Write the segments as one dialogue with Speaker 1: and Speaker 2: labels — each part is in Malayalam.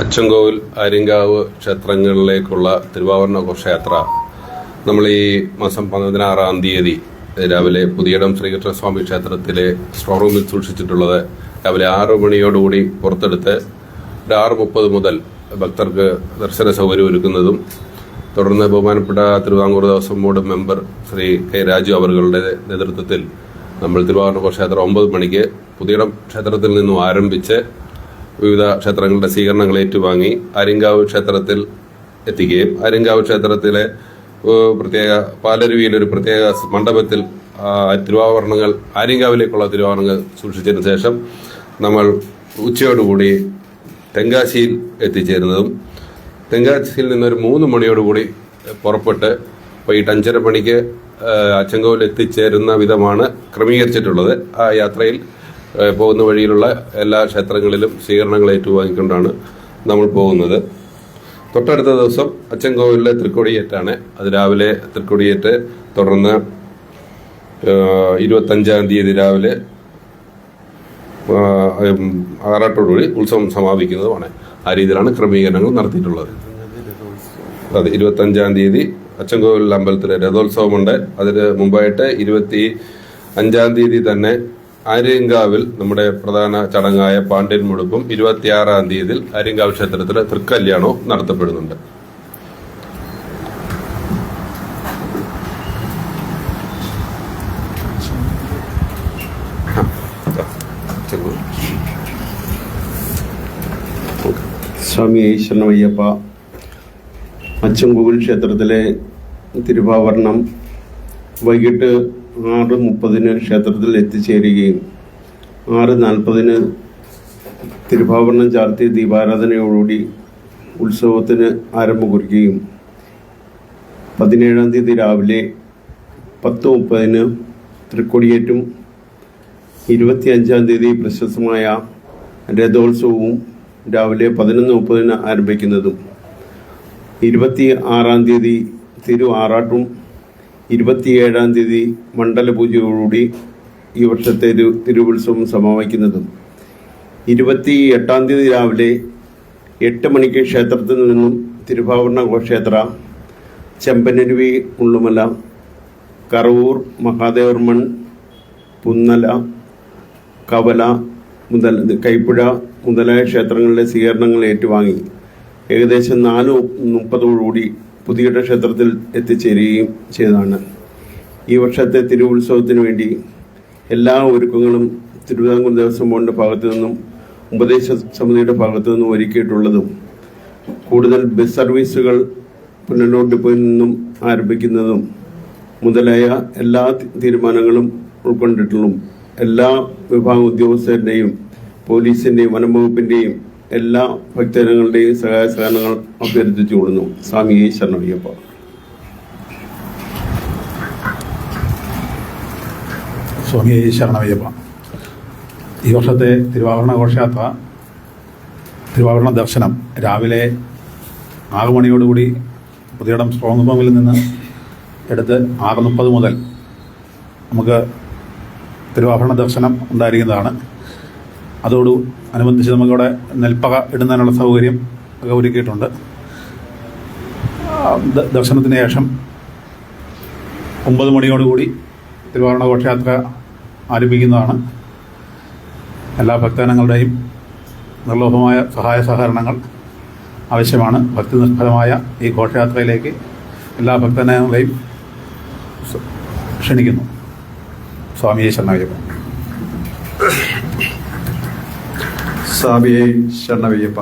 Speaker 1: അച്ചൻകോവിൽ ആര്യങ്കാവ് ക്ഷേത്രങ്ങളിലേക്കുള്ള തിരുവാഭരണ ഘോഷയാത്ര നമ്മൾ ഈ മാസം പതിനാറാം തീയതി രാവിലെ പുതിയടം ശ്രീകൃഷ്ണസ്വാമി ക്ഷേത്രത്തിലെ സ്റ്റോർ റൂമിൽ സൂക്ഷിച്ചിട്ടുള്ളത് രാവിലെ ആറ് മണിയോടുകൂടി പുറത്തെടുത്ത് ഒരു ആറ് മുപ്പത് മുതൽ ഭക്തർക്ക് ദർശന സൗകര്യം ഒരുക്കുന്നതും തുടർന്ന് ബഹുമാനപ്പെട്ട Thiruvithamkoor Devaswom board member Shri K Raju അവറുകളുടെ നേതൃത്വത്തിൽ നമ്മൾ തിരുവാഭരണ ഘോഷയാത്ര ഒമ്പത് മണിക്ക് പുതിയടം ക്ഷേത്രത്തിൽ നിന്നും ആരംഭിച്ച് വിവിധ ക്ഷേത്രങ്ങളുടെ സ്വീകരണങ്ങൾ ഏറ്റുവാങ്ങി അരിങ്കാവ് ക്ഷേത്രത്തിൽ എത്തിക്കുകയും അരിങ്കാവ് ക്ഷേത്രത്തിലെ പ്രത്യേക പാലരുവിയിൽ ഒരു പ്രത്യേക മണ്ഡപത്തിൽ തിരുവാഭരണങ്ങൾ ആര്യങ്കാവിലേക്കുള്ള തിരുവാഭരണങ്ങൾ സൂക്ഷിച്ചതിന് ശേഷം നമ്മൾ ഉച്ചയോടുകൂടി തെങ്കാശിയിൽ എത്തിച്ചേരുന്നതും തെങ്കാശിയിൽ നിന്നൊരു മൂന്ന് മണിയോടുകൂടി പുറപ്പെട്ട് വൈകിട്ട് അഞ്ചര മണിക്ക് അച്ചങ്കോവിൽ എത്തിച്ചേരുന്ന വിധമാണ് ക്രമീകരിച്ചിട്ടുള്ളത്. ആ യാത്രയിൽ പോകുന്ന വഴിയിലുള്ള എല്ലാ ക്ഷേത്രങ്ങളിലും സ്വീകരണങ്ങൾ ഏറ്റുവാങ്ങിക്കൊണ്ടാണ് നമ്മൾ പോകുന്നത്. തൊട്ടടുത്ത ദിവസം അച്ചൻകോവിലെ തൃക്കൊടിയേറ്റാണ്. അത് രാവിലെ തൃക്കൊടിയേറ്റ് തുടർന്ന് ഇരുപത്തഞ്ചാം തീയതി രാവിലെ ആറാട്ടോടുകൂടി ഉത്സവം സമാപിക്കുന്നതുമാണ്. ആ രീതിയിലാണ് ക്രമീകരണങ്ങൾ നടത്തിയിട്ടുള്ളത്. അതെ ഇരുപത്തഞ്ചാം തീയതി അച്ചൻകോവിൽ അമ്പലത്തിലെ രഥോത്സവമുണ്ട്. അതിന് മുമ്പായിട്ട് ഇരുപത്തി അഞ്ചാം തീയതി തന്നെ ആര്യങ്കാവിൽ നമ്മുടെ പ്രധാന ചടങ്ങായ പാണ്ഡ്യൻ മുടുപ്പും ഇരുപത്തിയാറാം തീയതിയിൽ ആര്യങ്കാവ് ക്ഷേത്രത്തിൽ തൃക്കല്യാണവും നടത്തപ്പെടുന്നുണ്ട്.
Speaker 2: സ്വാമി ഈശ്വരനയ്യപ്പ അച്ചൻകോവിൽ ക്ഷേത്രത്തിലെ തിരുവാഭരണം വൈകിട്ട് ആറ് മുപ്പതിന് ക്ഷേത്രത്തിൽ എത്തിച്ചേരുകയും ആറ് നാൽപ്പതിന് തിരുഭാവരണം ചാർത്തി ദീപാരാധനയോടുകൂടി ഉത്സവത്തിന് ആരംഭം കുറിക്കുകയും പതിനേഴാം തീയതി രാവിലെ പത്ത് മുപ്പതിന് തൃക്കൊടിയേറ്റും ഇരുപത്തിയഞ്ചാം തീയതി പ്രശസ്തമായ രഥോത്സവവും രാവിലെ പതിനൊന്ന് മുപ്പതിന് ആരംഭിക്കുന്നതും ഇരുപത്തി ആറാം തീയതി തിരു ആറാട്ടും ഇരുപത്തിയേഴാം തീയതി മണ്ഡലപൂജയോടുകൂടി ഈ വർഷത്തെ ഒരു തിരുവുത്സവം സമാപിക്കുന്നതും. ഇരുപത്തി എട്ടാം തീയതി രാവിലെ എട്ട് മണിക്ക് ക്ഷേത്രത്തിൽ നിന്നും തിരുഭാവണ ഘോഷയാത്ര ചെമ്പനരുവി ഉള്ളുമല കറവൂർ മഹാദേവർമൺ പുന്നല കവല മുതൽ കൈപ്പുഴ മുതലായ ക്ഷേത്രങ്ങളിലെ സ്വീകരണങ്ങൾ ഏറ്റുവാങ്ങി. ഏകദേശം നാല് മുപ്പതോടുകൂടി പുതിയ ക്ഷേത്രത്തിൽ എത്തിച്ചേരുകയും ചെയ്തതാണ്. ഈ വർഷത്തെ തിരുവുത്സവത്തിന് വേണ്ടി എല്ലാ ഒരുക്കങ്ങളും തിരുവിതാംകൂർ ദേവസ്വം ബോർഡിന്റെ ഭാഗത്തു നിന്നും ഉപദേശ സമിതിയുടെ ഭാഗത്തു നിന്നും ഒരുക്കിയിട്ടുള്ളതും കൂടുതൽ ബസ് സർവീസുകൾ പുനലൂർ ഡിപ്പോയിൽ നിന്നും ആരംഭിക്കുന്നതും മുതലായ എല്ലാ തീരുമാനങ്ങളും ഉൾക്കൊണ്ടിട്ടുള്ളതും എല്ലാ വിഭാഗ ഉദ്യോഗസ്ഥരുടെയും പോലീസിന്റെയും വനം വകുപ്പിന്റെയും എല്ലാ ഭക്തജനങ്ങളുടെയും സഹായ സഹകരണങ്ങൾ അഭ്യർത്ഥിച്ചു കൊടുക്കുന്നു. സ്വാമി ശരണയ്യപ്പ
Speaker 3: സ്വാമി ശരണമയ്യപ്പ ഈ വർഷത്തെ തിരുവാഭരണ ഘോഷയാത്ര തിരുവാഭരണ ദർശനം രാവിലെ ആറുമണിയോടുകൂടി പുതിയടം സ്ട്രോങ് റൂമിൽ നിന്ന് എടുത്ത് ആറ് മുപ്പത് മുതൽ നമുക്ക് തിരുവാഭരണ ദർശനം ഉണ്ടായിരിക്കുന്നതാണ്. അതോട് അനുബന്ധിച്ച് നമുക്കിവിടെ നെൽപ്പക ഇടുന്നതിനുള്ള സൗകര്യം ഒക്കെ ഒരുക്കിയിട്ടുണ്ട്. ദർശനത്തിന് ശേഷം ഒമ്പത് മണിയോടുകൂടി തിരുവാരണ ഘോഷയാത്ര ആരംഭിക്കുന്നതാണ്. എല്ലാ ഭക്തജനങ്ങളുടെയും നിർലോഭമായ സഹായ സഹകരണങ്ങൾ ആവശ്യമാണ്. ഭക്തി നിഷ്ഫലമായ ഈ ഘോഷയാത്രയിലേക്ക് എല്ലാ ഭക്തജനങ്ങളെയും ക്ഷണിക്കുന്നു. സ്വാമിയെ ശരണയ്യപ്പ
Speaker 4: സ്വാമിയെ ശരണവയ്യപ്പ.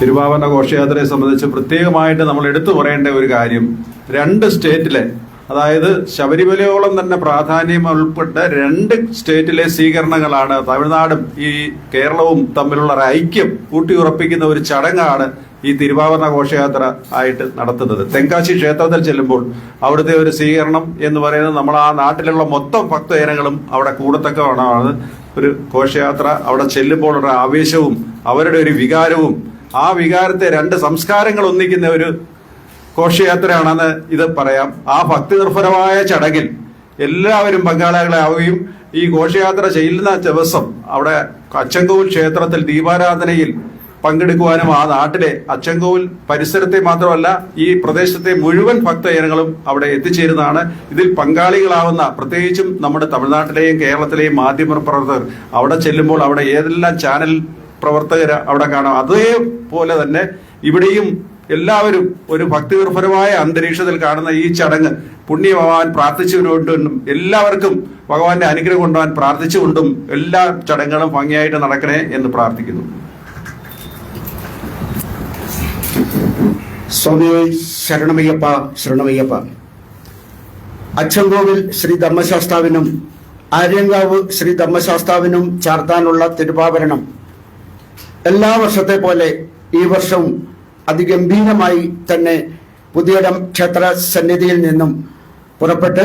Speaker 4: തിരുവാവന ഘോഷയാത്രയെ സംബന്ധിച്ച് പ്രത്യേകമായിട്ട് നമ്മൾ എടുത്തു പറയേണ്ട ഒരു കാര്യം രണ്ട് സ്റ്റേറ്റിലെ അതായത് ശബരിമലയോളം തന്നെ പ്രാധാന്യം ഉൾപ്പെട്ട രണ്ട് സ്റ്റേറ്റിലെ സ്വീകരണങ്ങളാണ് തമിഴ്നാടും ഈ കേരളവും തമ്മിലുള്ള ഒരു ഐക്യം ഊട്ടിയുറപ്പിക്കുന്ന ഒരു ചടങ്ങാണ് ഈ തിരുവാഭരണ ഘോഷയാത്ര ആയിട്ട് നടത്തുന്നത്. തെങ്കാശി ക്ഷേത്രത്തിൽ ചെല്ലുമ്പോൾ അവിടുത്തെ ഒരു സ്വീകരണം എന്ന് പറയുന്നത് നമ്മൾ ആ നാട്ടിലുള്ള മൊത്തം ഭക്തജനങ്ങളും അവിടെ കൂടത്തക്കമാണ് ഒരു ഘോഷയാത്ര അവിടെ ചെല്ലുമ്പോൾ ഒരു ആവേശവും അവരുടെ ഒരു വികാരവും ആ വികാരത്തെ രണ്ട് സംസ്കാരങ്ങൾ ഒന്നിക്കുന്ന ഒരു ഘോഷയാത്രയാണെന്ന് ഇത് പറയാം. ആ ഭക്തി നിർഭരമായ ചടങ്ങിൽ എല്ലാവരും പങ്കാളികളാവുകയും ഈ ഘോഷയാത്ര ചെയ്യുന്ന ദിവസം അവിടെ അച്ചങ്കൂൽ ക്ഷേത്രത്തിൽ ദീപാരാധനയിൽ പങ്കെടുക്കുവാനും ആ നാട്ടിലെ അച്ചൻകോവിൽ പരിസരത്തെ മാത്രമല്ല ഈ പ്രദേശത്തെ മുഴുവൻ ഭക്തജനങ്ങളും അവിടെ എത്തിച്ചേരുന്നതാണ്. ഇതിൽ പങ്കാളികളാവുന്ന പ്രത്യേകിച്ചും നമ്മുടെ തമിഴ്നാട്ടിലെയും കേരളത്തിലെയും മാധ്യമ പ്രവർത്തകർ അവിടെ ചെല്ലുമ്പോൾ അവിടെ ഏതെല്ലാം ചാനൽ പ്രവർത്തകർ അവിടെ കാണാം. അതേപോലെ തന്നെ ഇവിടെയും എല്ലാവരും ഒരു ഭക്തിനിർഭരമായ അന്തരീക്ഷത്തിൽ കാണുന്ന ഈ ചടങ്ങ് പുണ്യ ഭഗവാൻ പ്രാർത്ഥിച്ചുകൊണ്ടും എല്ലാവർക്കും ഭഗവാന്റെ അനുഗ്രഹം കൊണ്ടുപോകാൻ പ്രാർത്ഥിച്ചുകൊണ്ടും എല്ലാ ചടങ്ങുകളും ഭംഗിയായിട്ട് നടക്കണേ എന്ന് പ്രാർത്ഥിക്കുന്നു.
Speaker 5: സ്വാമിയെ ശരണമയ്യപ്പ ശരണമയ്യപ്പ. അച്ചൻകോവിൽ ശ്രീ ധർമ്മശാസ്താവിനും ആര്യങ്കാവ് ശ്രീ ധർമ്മശാസ്താവിനും ചാർത്താനുള്ള തിരുവാഭരണം. എല്ലാ വർഷത്തെ പോലെ ഈ വർഷവും അതിഗംഭീരമായി തന്നെ പുതിയടം ക്ഷേത്ര സന്നിധിയിൽ നിന്നും പുറപ്പെട്ട്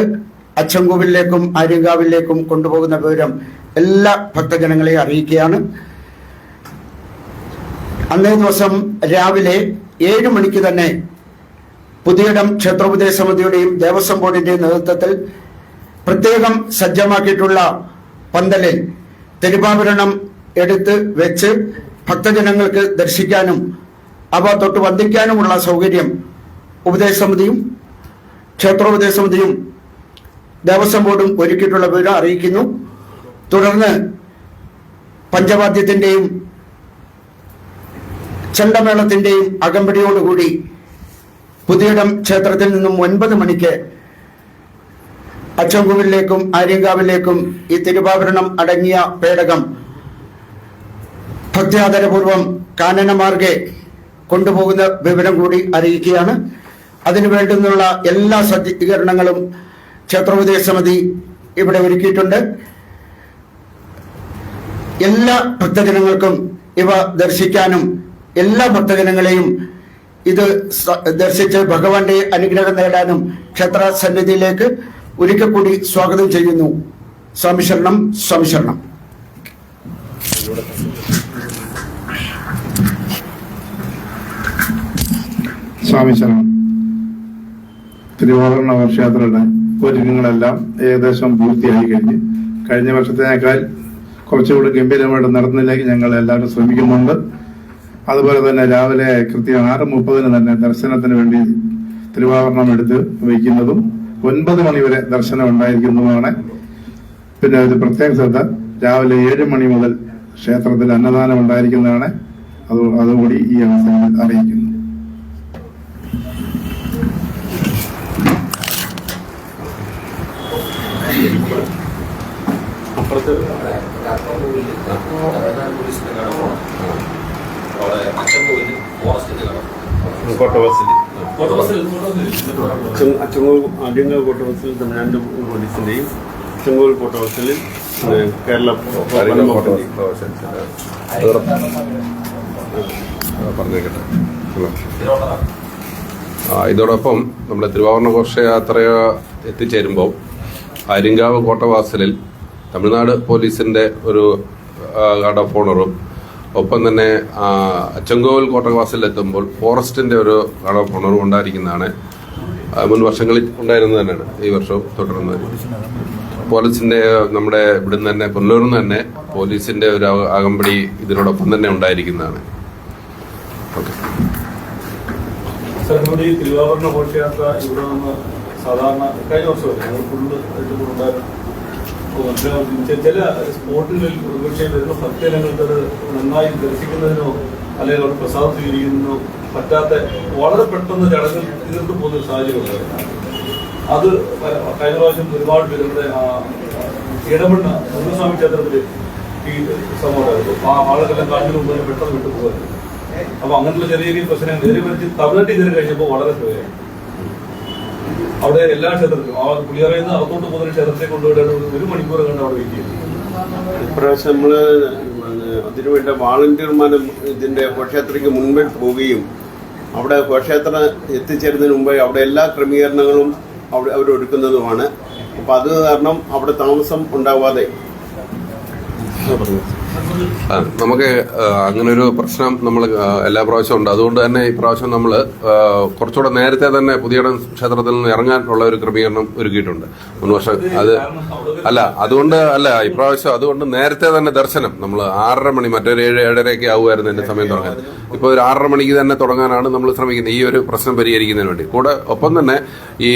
Speaker 5: അച്ചൻകോവിലേക്കും ആര്യങ്കാവിലേക്കും കൊണ്ടുപോകുന്ന വിവരം എല്ലാ ഭക്തജനങ്ങളെയും അറിയിക്കുകയാണ്. അന്നേ ദിവസം രാവിലെ ഏഴ് മണിക്ക് തന്നെ പുതിയടം ക്ഷേത്രോപദേശ സമിതിയുടെയും ദേവസ്വം ബോർഡിന്റെയും നേതൃത്വത്തിൽ പ്രത്യേകം സജ്ജമാക്കിയിട്ടുള്ള പന്തലിൽ തിരുവാഭരണം എടുത്ത് വെച്ച് ഭക്തജനങ്ങൾക്ക് ദർശിക്കാനും അവ തൊട്ട് വന്ദിക്കാനുമുള്ള സൗകര്യം ഉപദേശ സമിതിയും ക്ഷേത്രോപദേശ സമിതിയും ദേവസ്വം ബോർഡും ഒരുക്കിയിട്ടുള്ള വിവരം അറിയിക്കുന്നു. തുടർന്ന് പഞ്ചവാദ്യത്തിന്റെയും ചെണ്ടമേളത്തിന്റെയും അകമ്പടിയോടുകൂടി പുതിയടം ക്ഷേത്രത്തിൽ നിന്നും ഒൻപത് മണിക്ക് അച്ചങ്കുവിലേക്കും ആര്യങ്കാവിലേക്കും ഈ തിരുവാഭരണം അടങ്ങിയ പേടകം ഭക്തിയാദരപൂർവം കാനനമാർഗെ കൊണ്ടുപോകുന്ന വിവരം കൂടി അറിയിക്കുകയാണ്. അതിനു വേണ്ടുന്നുള്ള എല്ലാ സജ്ജീകരണങ്ങളും ക്ഷേത്രോപദേശ സമിതി ഇവിടെ ഒരുക്കിയിട്ടുണ്ട്. എല്ലാ ഭക്തജനങ്ങൾക്കും ഇവ ദർശിക്കാനും എല്ലാ ഭക്തജനങ്ങളെയും ഇത് ദർശിച്ച് ഭഗവാന്റെ അനുഗ്രഹം നേടാനും ക്ഷേത്ര സന്നിധിയിലേക്ക് ഒരിക്കൽ കൂടി സ്വാഗതം ചെയ്യുന്നു. സ്വാമി ശരണം സ്വാമി ശരണം.
Speaker 3: സ്വാമി ശരണം. തിരുവാഭരണ വർഷയാത്രയുടെ ഒരുക്കങ്ങളെല്ലാം ഏകദേശം പൂർത്തിയായി കഴിഞ്ഞ് കഴിഞ്ഞ വർഷത്തേക്കാൾ കുറച്ചുകൂടി ഗംഭീരമായിട്ട് നടത്തുന്നതിലേക്ക് ഞങ്ങൾ എല്ലാവരും ശ്രമിക്കുന്നുണ്ട്. അതുപോലെ തന്നെ രാവിലെ കൃത്യം ആറ് മുപ്പതിന് തന്നെ ദർശനത്തിന് വേണ്ടി തിരുവാഭരണം എടുത്ത് വയ്ക്കുന്നതും ഒൻപത് മണിവരെ ദർശനം ഉണ്ടായിരിക്കുന്നതുമാണ്. പിന്നെ ഒരു പ്രത്യേക ശ്രദ്ധ രാവിലെ ഏഴ് മണി മുതൽ ക്ഷേത്രത്തിൽ അന്നദാനം ഉണ്ടായിരിക്കുന്നതാണ്. അത് അതുകൂടി ഈ അവസരത്തിൽ അറിയിക്കുന്നു.
Speaker 2: അച്ചങ്ങോൾ ആദ്യങ്ങൾ കോട്ടവസിൽ തമിഴ്നാട് പോലീസിന്റെയും അച്ചങ്ങോൾ കോട്ടവസിൽ കേരള
Speaker 1: പറഞ്ഞേക്കട്ടെ. ഇതോടൊപ്പം നമ്മുടെ തിരുവാഭരണ ഘോഷയാത്ര എത്തിച്ചേരുമ്പോൾ ആര്യങ്കാവ് കോട്ടവാസലിൽ തമിഴ്നാട് പോലീസിന്റെ ഒരു ഗാർഡ് ഓഫ് ഓണറും ഒപ്പം തന്നെ കോട്ടവാസലിൽ എത്തുമ്പോൾ ഫോറസ്റ്റിന്റെ ഒരു ഉണർവ് ഉണ്ടായിരിക്കുന്നതാണ് മുൻ വർഷങ്ങളിൽ ഉണ്ടായിരുന്നത് തന്നെയാണ്. ഈ വർഷവും തുടരുന്നത്. പോലീസിന്റെ നമ്മുടെ ഇവിടുന്ന് തന്നെ പുനലൂരിൽ നിന്ന് തന്നെ പോലീസിന്റെ ഒരു അകമ്പടി ഇതിനോടൊപ്പം തന്നെ ഉണ്ടായിരിക്കുന്നതാണ്. ഓക്കെ.
Speaker 6: തിരുവാഭരണ ഘോഷയാത്ര ഇവിടെ നിന്ന് സാധാരണ കഴിഞ്ഞ വർഷം. ചില സ്പോട്ടുകളിൽ ഒരുപക്ഷെ വരുന്ന. ഭക്തജനങ്ങൾക്ക് അത് നന്നായി ദർശിക്കുന്നതിനോ അല്ലെങ്കിൽ അവർ പ്രസാദം സ്വീകരിക്കുന്നതിനോ പറ്റാത്ത വളരെ പെട്ടെന്ന് ചടങ്ങിൽ തീർന്നു പോകുന്ന ഒരു സാഹചര്യം ഉണ്ടായിരുന്നു. അത് കഴിഞ്ഞ പ്രാവശ്യം ഒരുപാട് പേരുടെ ഇടപെടുന്ന മുരുകസ്വാമി ക്ഷേത്രത്തിൽ ഈ സംഭവം ആ ആളുകളെല്ലാം കാണിന് മുമ്പ് പെട്ടെന്ന് വിട്ടു പോകുമായിരുന്നു അപ്പൊ അങ്ങനെയുള്ള ചെറിയ ചെറിയ പ്രശ്നങ്ങൾ കയറി വരച്ച് തമിഴ്നാട്ടിൽ ഇതിനെ കഴിഞ്ഞപ്പോൾ വളരെ പേരായി അവിടെ എല്ലാ ക്ഷേത്രത്തിലും. ആ പുളിയറയിൽ നിന്ന് അകത്തോട്ട് പോകുന്ന ക്ഷേത്രത്തെ കൊണ്ടുപോയിട്ട് ഒരു- മണിക്കൂർ കണ്ട് അവിടെ വെയിറ്റ് ചെയ്തു.
Speaker 2: ഇപ്രാവശ്യം നമ്മൾ അതിനുവേണ്ട വാളണ്ടിയർമാരും ഇതിന്റെ ഘോഷയാത്രയ്ക്ക് മുൻപിൽ പോവുകയും അവിടെ ഘോഷയാത്ര എത്തിച്ചേരുന്നതിന് മുമ്പേ അവിടെ എല്ലാ ക്രമീകരണങ്ങളും അവിടെ അവരൊരുക്കുന്നതുമാണ്. അപ്പൊ അത് കാരണം അവിടെ താമസം ഉണ്ടാവാതെ
Speaker 1: നമുക്ക് അങ്ങനെ ഒരു പ്രശ്നം നമ്മൾ എല്ലാ പ്രാവശ്യവും ഉണ്ട്. അതുകൊണ്ട് തന്നെ ഈ പ്രാവശ്യം നമ്മൾ കുറച്ചുകൂടെ നേരത്തെ തന്നെ പുതിയ ക്ഷേത്രത്തിൽ നിന്ന് ഇറങ്ങാൻ ഉള്ള ഒരു ക്രമീകരണം ഒരുക്കിയിട്ടുണ്ട്. മുൻവർഷം അത് അല്ല അതുകൊണ്ട് അല്ല ഇപ്രാവശ്യം അതുകൊണ്ട് നേരത്തെ തന്നെ ദർശനം. നമ്മൾ ആറര മണി മറ്റൊരു ഏഴ് ഏഴരയൊക്കെ ആവുമായിരുന്നു എന്റെ സമയം തുടങ്ങാൻ. ഇപ്പോൾ ഒരു ആറര മണിക്ക് തന്നെ തുടങ്ങാനാണ് നമ്മൾ ശ്രമിക്കുന്നത് ഈ ഒരു പ്രശ്നം പരിഹരിക്കുന്നതിന് വേണ്ടി. കൂടെ ഒപ്പം തന്നെ ഈ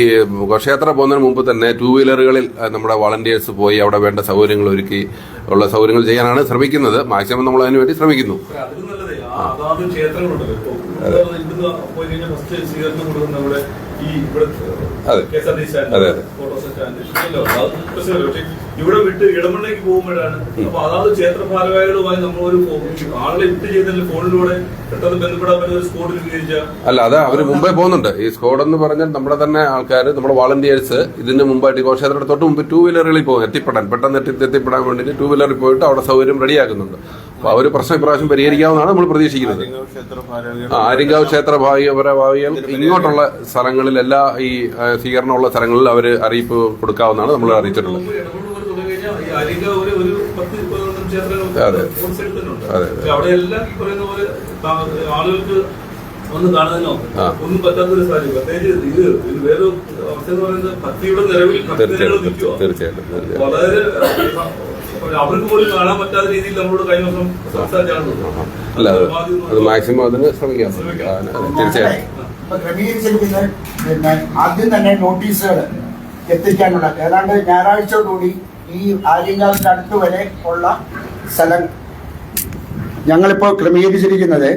Speaker 1: ക്ഷേത്രം പോകുന്നതിന് മുമ്പ് തന്നെ ടൂ വീലറുകളിൽ നമ്മുടെ വളണ്ടിയേഴ്സ് പോയി അവിടെ വേണ്ട സൗകര്യങ്ങൾ ഒരുക്കി ഉള്ള സൗകര്യങ്ങൾ ചെയ്യാനാണ് ശ്രമിക്കുന്നത്. മാക്സിമം നമ്മൾ അതിന് വേണ്ടി ശ്രമിക്കുന്നു.
Speaker 6: ക്ഷേത്രങ്ങളുണ്ടല്ലോ. ഇവിടെ വിട്ട് ഇടമണ്ണേക്ക് പോകുമ്പോഴാണ്. അപ്പൊ അതാത് ക്ഷേത്ര ഭാരവാഹികളുമായി നമ്മൾ ഒരു ആളെ വിട്ട് ചെയ്തതിൽ ഫോണിലൂടെ പെട്ടെന്ന് ബന്ധപ്പെടാൻ പറ്റുന്ന ഒരു സ്പോട്ട് രൂപീകരിച്ചാൽ
Speaker 1: അല്ല അത് അവർ മുമ്പേ പോകുന്നുണ്ട്. ഈ സ്കോഡ് എന്ന് പറഞ്ഞാൽ നമ്മുടെ തന്നെ ആൾക്കാർ നമ്മുടെ വോളണ്ടിയേഴ്സ് ഇതിന് മുമ്പായിട്ട് ഘോഷയാത്രയുടെ തൊട്ട് മുമ്പ് ടൂ വീലറുകളിൽ പോകും. എത്തിപ്പെടാൻ പെട്ടെന്ന് എത്തി എത്തിപ്പെടാൻ വേണ്ടിയിട്ട് ടൂ വീലറിൽ പോയിട്ട് അവിടെ സൗകര്യം റെഡിയാക്കുന്നുണ്ട് അപ്പൊ ആ ഒരു പ്രശ്നം ഇപ്രാവശ്യം പരിഹരിക്കാവുന്നതാണ് നമ്മൾ പ്രതീക്ഷിക്കുന്നത് ആര്യങ്കാവ് ക്ഷേത്ര ഭാവികൾ ഇങ്ങോട്ടുള്ള സ്ഥലങ്ങളിൽ എല്ലാ ഈ സ്വീകരണമുള്ള സ്ഥലങ്ങളിൽ അവർ അറിയിപ്പ് കൊടുക്കാവുന്നതാണ് നമ്മൾ അറിയിച്ചിട്ടുള്ളത് അതെ അതെ.
Speaker 6: അതെ. ആളുകൾക്ക് കാണുന്നതിനോ ഒന്നും പറ്റാത്തൊരു സാഹചര്യം. പ്രത്യേകിച്ച് ഇത് ഇത് വേറെ അവസ്ഥ എന്ന് പറയുന്നത് ഭക്തിയുടെ നിലവിൽ
Speaker 1: തീർച്ചയായിട്ടും
Speaker 6: വളരെ അവർക്ക് പോലും കാണാൻ പറ്റാത്ത രീതിയിൽ നമ്മളോട് കഴിഞ്ഞ ദിവസം സംസാരിച്ചാണ്
Speaker 1: അല്ല അത് മാക്സിമം അതിന് ശ്രമിക്കാം.
Speaker 5: പിന്നെ ആദ്യം തന്നെ നോട്ടീസുകൾ എത്തിക്കാനുള്ള ഏതാണ്ട് ഞായറാഴ്ചയോടുകൂടി ഈ ആര്യങ്കാവിന്റെ അടുത്ത് വരെ ഉള്ള സ്ഥലം. ഞങ്ങളിപ്പോൾ ക്രമീകരിച്ചിരിക്കുന്നത്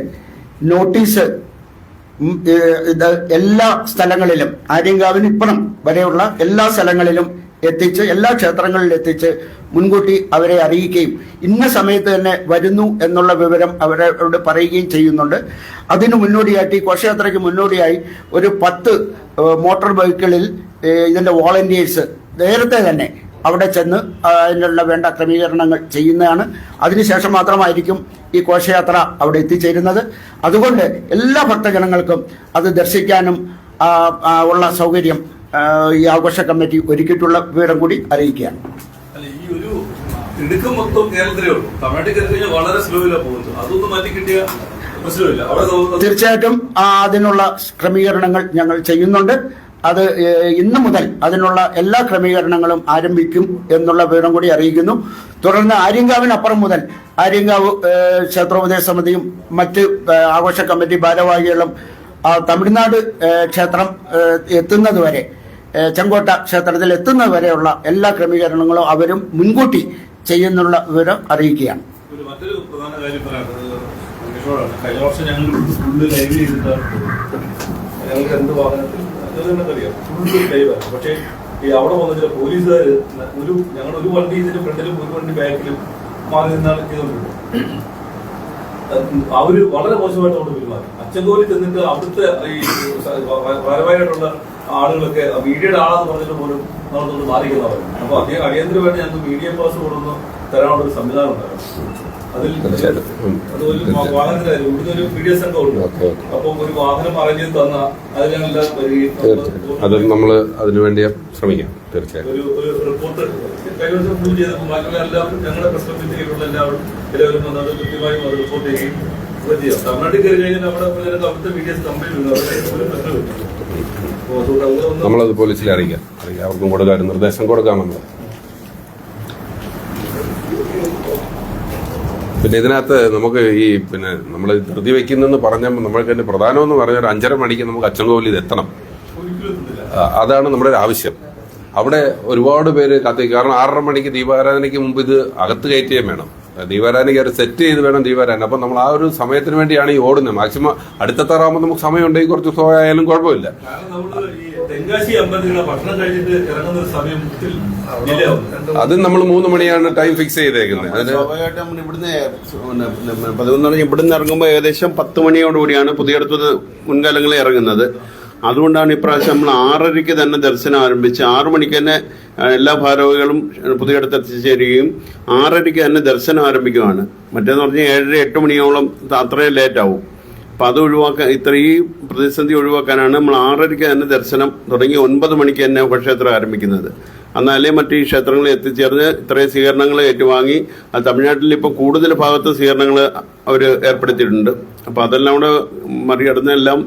Speaker 5: നോട്ടീസ് എല്ലാ സ്ഥലങ്ങളിലും ആര്യങ്കാവിന് ഇപ്പുറം വരെയുള്ള എല്ലാ സ്ഥലങ്ങളിലും എത്തിച്ച് എല്ലാ ക്ഷേത്രങ്ങളിലും എത്തിച്ച് മുൻകൂട്ടി അവരെ അറിയിക്കുകയും ഇന്ന സമയത്ത് തന്നെ വരുന്നു എന്നുള്ള വിവരം അവരോട് പറയുകയും ചെയ്യുന്നുണ്ട്. അതിനു മുന്നോടിയായിട്ട് ഈ ഘോഷയാത്രയ്ക്ക് മുന്നോടിയായി ഒരു പത്ത് മോട്ടോർ ബൈക്കുകളിൽ ഇതിന്റെ വോളണ്ടിയേഴ്സ് നേരത്തെ തന്നെ അവിടെ ചെന്ന് അതിനുള്ള വേണ്ട ക്രമീകരണങ്ങൾ ചെയ്യുന്നതാണ്. അതിനുശേഷം മാത്രമായിരിക്കും ഈ ഘോഷയാത്ര അവിടെ എത്തിച്ചേരുന്നത്. അതുകൊണ്ട് എല്ലാ ഭക്തജനങ്ങൾക്കും അത് ദർശിക്കാനും ഉള്ള സൗകര്യം ഈ ആഘോഷ കമ്മിറ്റി ഒരുക്കിയിട്ടുള്ള വിവരം കൂടി അറിയിക്കുകയാണ്.
Speaker 6: മൊത്തം കേരളത്തിലേ ഉള്ളൂ. തമിഴ്നാട്ടിൽ വളരെ സ്ലോയിലാണ് പോകുന്നത്. അതൊന്നും മാറ്റി കിട്ടിയ
Speaker 5: തീർച്ചയായിട്ടും അതിനുള്ള ക്രമീകരണങ്ങൾ ഞങ്ങൾ ചെയ്യുന്നുണ്ട്. അത് ഇന്നു മുതൽ അതിനുള്ള എല്ലാ ക്രമീകരണങ്ങളും ആരംഭിക്കും എന്നുള്ള വിവരം കൂടി അറിയിക്കുന്നു. തുടർന്ന് ആര്യങ്കാവിനപ്പുറം മുതൽ ആര്യങ്കാവ് ക്ഷേത്രോപദേശ സമിതിയും മറ്റ് ആഘോഷ കമ്മിറ്റി ഭാരവാഹികളും തമിഴ്നാട് ക്ഷേത്രം എത്തുന്നതുവരെ ചെങ്കോട്ട ക്ഷേത്രത്തിൽ എത്തുന്നത് വരെയുള്ള എല്ലാ ക്രമീകരണങ്ങളും അവരും മുൻകൂട്ടി ചെയ്യുന്നുള്ള വിവരം അറിയിക്കുകയാണ്.
Speaker 6: മറ്റൊരു കഴിഞ്ഞ വർഷം ഞങ്ങൾ ഫുള്ള് ലൈവ് ചെയ്തിട്ട് ഞങ്ങൾക്ക് എന്ത് വാഹനത്തിൽ നിങ്ങൾക്കറിയാം ഫുള്ള് ലൈവാണ് പക്ഷേ ഈ അവിടെ വന്ന ചില പോലീസുകാർ ഒരു ഞങ്ങൾ ഒരു വണ്ടി ഇതിന്റെ ഫ്രണ്ടിലും ഒരു വണ്ടി ബാക്കിലും മാറി നിന്നാണ് ചെയ്തുകൊണ്ടിരുന്നത് അവർ വളരെ മോശമായിട്ട് അവിടെ പെരുമാറി. അച്ചൻകോലി ചെന്നിട്ട് അവിടുത്തെ ഈ ഭാരവാഹിയായിട്ടുള്ള ആളുകളൊക്കെ മീഡിയയുടെ ആളാന്ന് പറഞ്ഞിട്ട് പോലും നമ്മളൊന്ന് മാറിക്കുന്നവരാണ് അപ്പൊ അടിയന്തരമായിട്ട് ഞങ്ങൾക്ക് മീഡിയ പാസ് കൊടുന്ന് തരാനുള്ള ഒരു സംവിധാനം ഉണ്ടായിരുന്നു.
Speaker 1: തീർച്ചയായിട്ടും. തീർച്ചയായിട്ടും. അത് നമ്മൾ അതിനുവേണ്ടി ശ്രമിക്കാം. തീർച്ചയായിട്ടും. നമ്മളത് പോലീസിൽ അറിയിക്കാം. അറിയിക്കാം. അവർക്കും കൊടുക്കാം നിർദ്ദേശം കൊടുക്കാം നമ്മൾ പിന്നെ ഇതിനകത്ത് നമുക്ക് ഈ പിന്നെ നമ്മൾ ധൃതി വെക്കുന്നെന്ന് പറഞ്ഞാൽ നമ്മൾക്ക് അതിന്റെ പ്രധാനമെന്ന് പറഞ്ഞാൽ ഒരു അഞ്ചര മണിക്ക് നമുക്ക് അച്ചൻകോവിൽ എത്തണം. അതാണ് നമ്മുടെ ഒരു ആവശ്യം. അവിടെ ഒരുപാട് പേര് കാത്തിരിക്കും. കാരണം ആറര മണിക്ക് ദീപാരാധനയ്ക്ക് മുമ്പ് ഇത് അകത്ത് കയറ്റുകയും വേണം. ദീപാരാധനയ്ക്ക് ഒരു സെറ്റ് ചെയ്ത് വേണം ദീപാരാധന. അപ്പൊ നമ്മൾ ആ ഒരു സമയത്തിന് വേണ്ടിയാണ് ഈ ഓടുന്നത്. മാക്സിമം അടുത്ത അടുത്തെത്താറാകുമ്പോൾ നമുക്ക് സമയം ഉണ്ടെങ്കിൽ കുറച്ച് സ്ലോ ആയാലും കുഴപ്പമില്ല.
Speaker 6: തെങ്കാശി അമ്പലത്തിലുള്ള ഭക്ഷണം കഴിച്ചിട്ട് ഇറങ്ങുന്ന ഒരു സമയം
Speaker 1: അത് നമ്മൾ മൂന്ന് മണിയാണ് ടൈം ഫിക്സ് ചെയ്തേക്കുന്നത് അതിന്
Speaker 2: നമ്മൾ ഇവിടുന്ന് പതിനൊന്ന് മണി ഇവിടുന്ന് ഇറങ്ങുമ്പോൾ ഏകദേശം പത്ത് മണിയോടുകൂടിയാണ് പുതിയടത്തത് മുൻകാലങ്ങളിൽ ഇറങ്ങുന്നത്. അതുകൊണ്ടാണ് ഇപ്രാവശ്യം നമ്മൾ ആറരയ്ക്ക് തന്നെ ദർശനം ആരംഭിച്ച് ആറു മണിക്ക് തന്നെ എല്ലാ ഭാരവികളും പുതിയടത്ത് എത്തിച്ചേരുകയും ആറരയ്ക്ക് തന്നെ ദർശനം ആരംഭിക്കുകയാണ് മറ്റേന്ന് പറഞ്ഞാൽ ഏഴര എട്ട് മണിയോളം അത്രയും ലേറ്റ് ആവും. അപ്പം അത് ഒഴിവാക്കാൻ ഇത്രയും പ്രതിസന്ധി ഒഴിവാക്കാനാണ് നമ്മൾ ആറരയ്ക്ക് തന്നെ ദർശനം തുടങ്ങി ഒൻപത് മണിക്ക് തന്നെ ഉപക്ഷേത്രം ആരംഭിക്കുന്നത്. എന്നാലേ മറ്റു ഈ ക്ഷേത്രങ്ങളിൽ എത്തിച്ചേർന്ന് ഇത്രയും സ്വീകരണങ്ങൾ ഏറ്റുവാങ്ങി തമിഴ്നാട്ടിൽ ഇപ്പോൾ കൂടുതൽ ഭാഗത്ത് സ്വീകരണങ്ങൾ അവർ ഏർപ്പെടുത്തിയിട്ടുണ്ട്. അപ്പോൾ അതെല്ലാം കൂടെ മറികടന്നെല്ലാം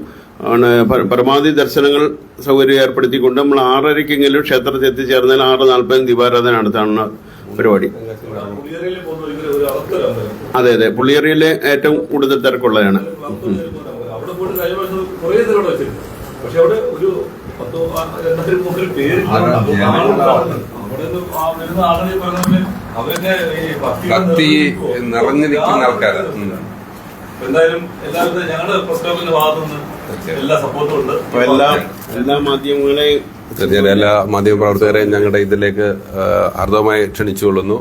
Speaker 2: ആണ് പരമാവധി ദർശനങ്ങൾ സൗകര്യം ഏർപ്പെടുത്തിക്കൊണ്ട് നമ്മൾ ആറരയ്ക്കെങ്കിലും ക്ഷേത്രത്തിൽ എത്തിച്ചേർന്നാൽ ആറ് നാൽപ്പതിന് ദീപാരാധന നടത്താണ് പരിപാടി. അതെ അതെ. പുള്ളിയേറിയിലെ ഏറ്റവും കൂടുതൽ തിരക്കുള്ളതാണ്
Speaker 6: പക്ഷെ അവിടെ ഒരു പത്തോ രണ്ടായിരം പേര് അവിടെ നിന്ന് ആ വരുന്ന ആളുകൾ ഈ പറഞ്ഞ ഈ ഭക്തി
Speaker 1: ഭക്തി നിറഞ്ഞിരിക്കുന്ന ആൾക്കാര്. ഉം.
Speaker 6: എന്തായാലും എല്ലാവരും ഞങ്ങളുടെ ഭാഗത്തുനിന്ന് എല്ലാ സപ്പോർട്ടും ഉണ്ട്.
Speaker 2: എല്ലാ എല്ലാ മാധ്യമങ്ങളെയും
Speaker 1: തീർച്ചയായും എല്ലാ മാധ്യമപ്രവർത്തകരെയും ഞങ്ങളുടെ ഇതിലേക്ക് അർദ്ധമായി ക്ഷണിച്ചുകൊള്ളുന്നു.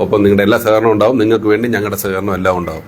Speaker 1: ഒപ്പം നിങ്ങളുടെ എല്ലാ സഹകരണവും ഉണ്ടാവും. നിങ്ങൾക്ക് വേണ്ടി ഞങ്ങളുടെ സഹകരണം എല്ലാം ഉണ്ടാവും.